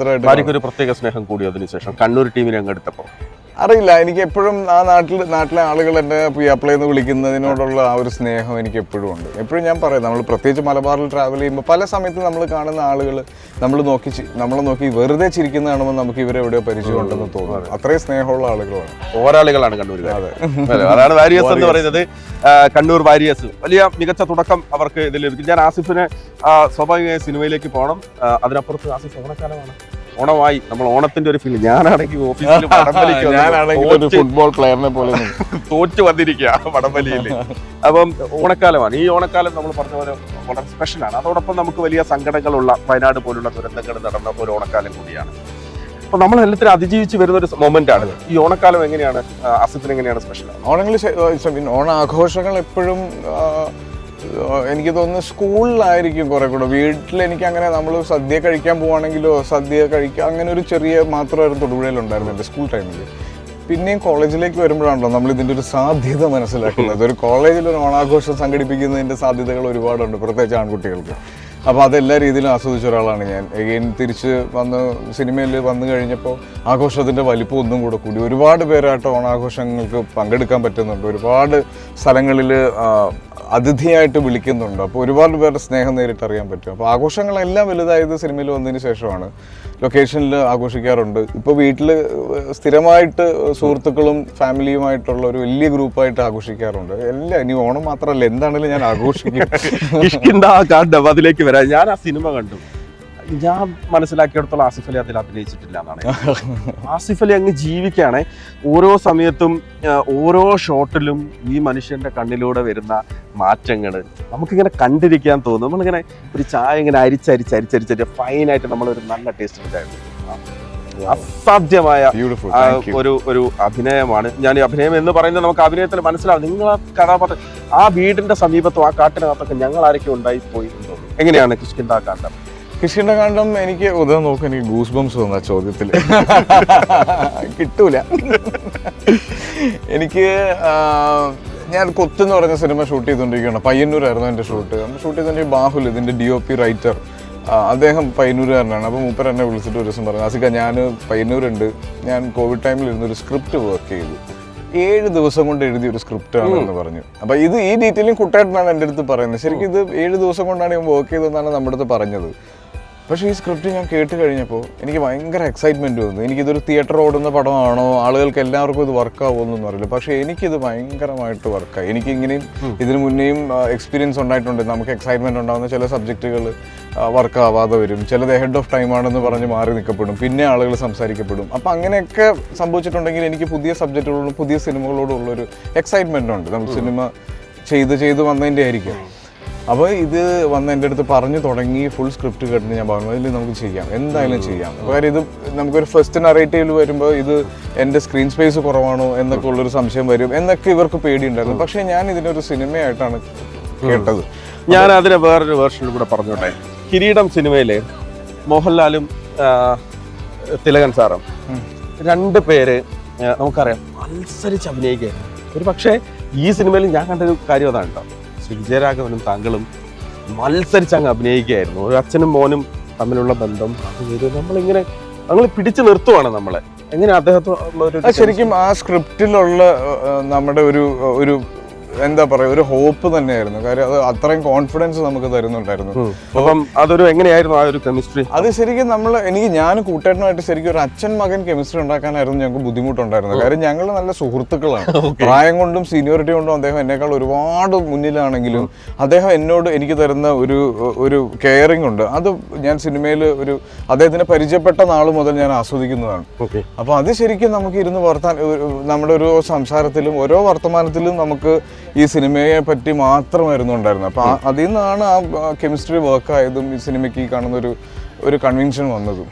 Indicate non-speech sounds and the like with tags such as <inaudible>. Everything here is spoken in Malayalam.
മത്സരമായിട്ട് ഭാര്യയ്ക്ക് ഒരു പ്രത്യേക സ്നേഹം കൂടി അതിനുശേഷം. കണ്ണൂർ ടീമിനെ അങ്ങ് എടുത്തപ്പോൾ. അറിയില്ല എനിക്ക് എപ്പോഴും ആ നാട്ടിൽ നാട്ടിലെ ആളുകൾ അപ്ലൈ എന്ന് വിളിക്കുന്നതിനോടുള്ള ആ ഒരു സ്നേഹം എനിക്ക് എപ്പോഴും ഉണ്ട്. എപ്പോഴും ഞാൻ പറയും നമ്മൾ പ്രത്യേകിച്ച് മലബാറിൽ ട്രാവൽ ചെയ്യുമ്പോൾ പല സമയത്ത് നമ്മൾ കാണുന്ന ആളുകൾ നമ്മൾ നോക്കി നമ്മളെ നോക്കി വെറുതെ ചിരിക്കുന്ന കാണുമ്പോൾ നമുക്ക് ഇവരെ എവിടെയോ പരിചയമുണ്ടെന്ന് തോന്നുന്നു. അത്രയും സ്നേഹമുള്ള ആളുകളാണ്. പോരാളികളാണ് <laughs> കണ്ണൂർ അതെ, അതാണ് വാരിയസ് എന്ന് പറയുന്നത്. കണ്ണൂർ വാരിയസ് വലിയ മികച്ച തുടക്കം അവർക്ക് ഇതിൽ ലഭിക്കും. ഞാൻ ആസിഫിനെ സ്വാഭാവികമായി സിനിമയിലേക്ക് പോകണം. അതിനപ്പുറത്ത് ആസിഫ് ഓണക്കാലമാണ്. ഓണമായി. നമ്മൾ ഓണത്തിന്റെ ഒരു ഫീൽ ഞാനാണെങ്കിൽ ഓഫീസിൽ <laughs> വടംവലിക്ക് ഒരു ഫുട്ബോൾ പ്ലെയറിനെ പോലെ. <laughs> തോറ്റു വന്നിരിക്കുക വടംവലിയിൽ. അപ്പം ഓണക്കാലമാണ്. ഈ ഓണക്കാലം നമ്മൾ പറഞ്ഞ പോലെ വളരെ സ്പെഷ്യലാണ് അതോടൊപ്പം നമുക്ക് വലിയ സങ്കടങ്ങളുള്ള വയനാട് പോലുള്ള ദുരന്തങ്ങൾ നടന്ന ഒരു ഓണക്കാലം കൂടിയാണ്. അപ്പൊ നമ്മൾ എല്ലാത്തിനും അതിജീവിച്ച് വരുന്ന ഒരു മൊമെന്റ് ആണ് ഈ ഓണക്കാലം എങ്ങനെയാണ്? അസത്തിന് എങ്ങനെയാണ് സ്പെഷ്യൽ ഓണങ്ങൾ ഓണാഘോഷങ്ങൾ എപ്പോഴും എനിക്ക് തോന്നുന്നു സ്കൂളിലായിരിക്കും കുറെ കൂടെ. വീട്ടിൽ എനിക്ക് അങ്ങനെ നമ്മൾ സദ്യ കഴിക്കാൻ പോവാണെങ്കിലോ സദ്യ കഴിക്കുക അങ്ങനെ ഒരു ചെറിയ മാത്രമായിരുന്നു തൊടുപുഴയിലുണ്ടായിരുന്നു എന്റെ സ്കൂൾ ടൈമിൽ പിന്നെയും കോളേജിലേക്ക് വരുമ്പോഴാണല്ലോ നമ്മൾ ഇതിന്റെ ഒരു സാധ്യത മനസ്സിലാക്കുന്നത്. ഒരു കോളേജിൽ ഒരു ഓണാഘോഷം സംഘടിപ്പിക്കുന്നതിന്റെ സാധ്യതകൾ ഒരുപാടുണ്ട് പ്രത്യേകിച്ച് ആൺകുട്ടികൾക്ക്. അപ്പോൾ അതെല്ലാ രീതിയിലും ആസ്വദിച്ച ഒരാളാണ് ഞാൻ. എഗെയിൻ തിരിച്ച് വന്ന് സിനിമയിൽ വന്നു കഴിഞ്ഞപ്പോൾ ആഘോഷത്തിന്റെ വലിപ്പം ഒന്നും കൂടെ കൂടി. ഒരുപാട് പേരായിട്ട് ഓണാഘോഷങ്ങൾക്ക് പങ്കെടുക്കാൻ പറ്റുന്നുണ്ട്. ഒരുപാട് സ്ഥലങ്ങളിൽ അതിഥിയായിട്ട് വിളിക്കുന്നുണ്ട്. അപ്പോൾ ഒരുപാട് പേരുടെ സ്നേഹം നേരിട്ട് അറിയാൻ പറ്റും. അപ്പോൾ ആഘോഷങ്ങളെല്ലാം വലുതായത് സിനിമയിൽ വന്നതിന് ശേഷമാണ്. ലൊക്കേഷനിൽ ആഘോഷിക്കാറുണ്ട്. ഇപ്പോൾ വീട്ടിൽ സ്ഥിരമായിട്ട് സുഹൃത്തുക്കളും ഫാമിലിയുമായിട്ടുള്ള ഒരു വലിയ ഗ്രൂപ്പായിട്ട് ആഘോഷിക്കാറുണ്ട്. എല്ലാം ഇനി ഓണം മാത്രമല്ല എന്താണെങ്കിലും ഞാൻ ആഘോഷിക്കും. <laughs> അതിലേക്ക് വരാം ഞാൻ ആ സിനിമ കണ്ടു. ഞാൻ മനസ്സിലാക്കിയിടത്തോളം ആസിഫ് അലി അതിൽ അഭിനയിച്ചിട്ടില്ല എന്നാണ്. <laughs> ആസിഫ് അലി അങ്ങ് ജീവിക്കുകയാണ്. ഓരോ സമയത്തും ഓരോ ഷോട്ടിലും ഈ മനുഷ്യന്റെ കണ്ണിലൂടെ വരുന്ന മാറ്റങ്ങൾ നമുക്കിങ്ങനെ കണ്ടിരിക്കാൻ തോന്നും. നമ്മളിങ്ങനെ ഒരു ചായ ഇങ്ങനെ അരിച്ചരിച്ച് അരിച്ചരിച്ചരിച്ചരിച്ചരി ഫൈനായിട്ട് നമ്മളൊരു നല്ല ടേസ്റ്റ് ഉണ്ടായിരുന്നു അസാധ്യമായ ഒരു ഒരു അഭിനയമാണ്. ഞാൻ ഈ അഭിനയം എന്ന് പറയുന്നത് നമുക്ക് അഭിനയത്തിൽ മനസ്സിലാവും. നിങ്ങൾ ആ കഥാപാത്രം ആ വീടിന്റെ സമീപത്തും ആ കാട്ടിനകത്തൊക്കെ ഞങ്ങൾ ആരൊക്കെ ഉണ്ടായി പോയി എങ്ങനെയാണ് കിഷ്കിന്ദ കാണ്ടം എനിക്ക് ഉദാ നോക്കും എനിക്ക് ഗൂസ് ബംസ് തോന്നുന്നു ചോദ്യത്തിൽ കിട്ടൂല. എനിക്ക് ഞാൻ കൊത്ത് എന്ന് പറഞ്ഞ സിനിമ ഷൂട്ട് ചെയ്തുകൊണ്ടിരിക്കുകയാണ് പയ്യന്നൂരായിരുന്നു എന്റെ ഷൂട്ട്. ഷൂട്ട് ചെയ്തുകൊണ്ടിരിക്കും ബാഹുൽ ഇതിന്റെ ഡി ഒ പി റൈറ്റർ അദ്ദേഹം പയ്യന്നൂരുകാരനാണ്. അപ്പോൾ മൂപ്പർ എന്നെ വിളിച്ചിട്ട് ഒരു ദിവസം പറഞ്ഞു ആസിക്ക ഞാൻ പയ്യന്നൂരുണ്ട്. ഞാൻ കോവിഡ് ടൈമിൽ ഇരുന്നൊരു സ്ക്രിപ്റ്റ് വർക്ക് ചെയ്തു. ഏഴ് ദിവസം കൊണ്ട് എഴുതിയ ഒരു സ്ക്രിപ്റ്റ് എന്ന് പറഞ്ഞു. അപ്പൊ ഇത് ഈ ഡീറ്റെയിലും കുട്ടേട്ടനാണ് എന്റെ അടുത്ത് പറയുന്നത്. ശരിക്കും ഇത് ഏഴ് ദിവസം കൊണ്ടാണ് ഞാൻ വർക്ക് ചെയ്തതെന്നാണ് നമ്മുടെ അടുത്ത് പറഞ്ഞത്. പക്ഷേ ഈ സ്ക്രിപ്റ്റ് ഞാൻ കേട്ട് കഴിഞ്ഞപ്പോൾ എനിക്ക് ഭയങ്കര എക്സൈറ്റ്മെന്റ് തോന്നുന്നു എനിക്കിതൊരു തിയേറ്റർ ഓടുന്ന പടമാണോ? ആളുകൾക്ക് എല്ലാവർക്കും ഇത് വർക്കാവുമെന്നൊന്നും അറിയില്ല. പക്ഷേ എനിക്കിത് ഭയങ്കരമായിട്ട് വർക്കായി എനിക്ക് ഇങ്ങനെയും ഇതിനു മുന്നേയും എക്സ്പീരിയൻസ് ഉണ്ടായിട്ടുണ്ട്. നമുക്ക് എക്സൈറ്റ്മെന്റ് ഉണ്ടാകുന്ന ചില സബ്ജക്റ്റുകൾ വർക്ക് ആവാതെ വരും. ചിലത് ഹെഡ് ഓഫ് ടൈം ആണെന്ന് പറഞ്ഞ് മാറി നിൽക്കപ്പെടും. പിന്നെ ആളുകൾ സംസാരിക്കപ്പെടും. അപ്പം അങ്ങനെയൊക്കെ സംഭവിച്ചിട്ടുണ്ടെങ്കിൽ എനിക്ക് പുതിയ സബ്ജക്റ്റുകളോടും പുതിയ സിനിമകളോടും ഉള്ളൊരു എക്സൈറ്റ്മെന്റ് ഉണ്ട്. നമുക്ക് സിനിമ ചെയ്ത് ചെയ്ത് വന്നതിന്റെ ആയിരിക്കും. അപ്പോൾ ഇത് വന്ന് എന്റെ അടുത്ത് പറഞ്ഞു തുടങ്ങി ഫുൾ സ്ക്രിപ്റ്റ് കേട്ടിട്ട് ഞാൻ പറഞ്ഞു ഇതിൽ നമുക്ക് ചെയ്യാം എന്തായാലും ചെയ്യാം. കാര്യം ഇത് നമുക്കൊരു ഫസ്റ്റ് നറേറ്റീവിൽ വരുമ്പോൾ ഇത് എന്റെ സ്ക്രീൻ സ്പേസ് കുറവാണോ എന്നൊക്കെ ഉള്ളൊരു സംശയം വരും എന്നൊക്കെ ഇവർക്ക് പേടിയുണ്ടായിരുന്നു. പക്ഷേ ഞാൻ ഇതിനൊരു സിനിമയായിട്ടാണ് കേട്ടത്. ഞാൻ അതിനെ വേറൊരു വേർഷനിൽ കൂടെ പറഞ്ഞോട്ടെ. കിരീടം സിനിമയിലെ മോഹൻലാലും തിലകൻ സാറും രണ്ട് പേര് നമുക്കറിയാം മത്സരിച്ച് അഭിനയിക്കുകയായിരുന്നു. ഒരു പക്ഷേ ഈ സിനിമയിൽ ഞാൻ കണ്ടൊരു കാര്യം അതാണ് കേട്ടോ ശ്രീ വിജയരാഘവനും താങ്കളും മത്സരിച്ച് അങ്ങ് അഭിനയിക്കുകയായിരുന്നു. ഒരു അച്ഛനും മോനും തമ്മിലുള്ള ബന്ധം അത് നമ്മളിങ്ങനെ നമ്മൾ പിടിച്ചു നിർത്തുവാണ് നമ്മളെ. എങ്ങനെ അദ്ദേഹത്തോടുള്ള ഒരു ശരിക്കും ആ സ്ക്രിപ്റ്റിലുള്ള നമ്മുടെ ഒരു ഒരു എന്താ പറയുക ഒരു ഹോപ്പ് തന്നെയായിരുന്നു. കാര്യം അത് അത്രയും കോൺഫിഡൻസ് നമുക്ക് തരുന്നുണ്ടായിരുന്നു. അപ്പം അതൊരു എങ്ങനെയായിരുന്നു ആ ഒരു കെമിസ്ട്രി അത് ശരിക്കും നമ്മൾ എനിക്ക് ഞാൻ കൂട്ടേട്ടനുമായിട്ട് ശരിക്കും ഒരു അച്ഛൻ മകൻ കെമിസ്ട്രി ഉണ്ടാക്കാനായിരുന്നു ഞങ്ങൾക്ക് ബുദ്ധിമുട്ടുണ്ടായിരുന്നത്. കാര്യം ഞങ്ങൾ നല്ല സുഹൃത്തുക്കളാണ്. പ്രായം കൊണ്ടും സീനിയോറിറ്റി കൊണ്ടും അദ്ദേഹം എന്നെക്കാൾ ഒരുപാട് മുന്നിലാണെങ്കിലും അദ്ദേഹം എന്നോട് എനിക്ക് തരുന്ന ഒരു ഒരു കെയറിംഗ് ഉണ്ട്. അത് ഞാൻ സിനിമയിൽ ഒരു അദ്ദേഹത്തിനെ പരിചയപ്പെട്ട നാൾ മുതൽ ഞാൻ ആസ്വദിക്കുന്നതാണ്. അപ്പോൾ അത് ശരിക്കും നമുക്ക് ഇരുന്ന് വർത്താൻ നമ്മുടെ ഒരു സംസാരത്തിലും ഓരോ വർത്തമാനത്തിലും നമുക്ക് ഈ സിനിമയെ പറ്റി മാത്രമായിരുന്നു ഉണ്ടായിരുന്നത്. അപ്പോൾ അതിൽ നിന്നാണ് ആ കെമിസ്ട്രി വർക്ക് ആയതും ഈ സിനിമയ്ക്ക് ഈ കാണുന്ന ഒരു ഒരു കൺവിൻഷൻ വന്നതും.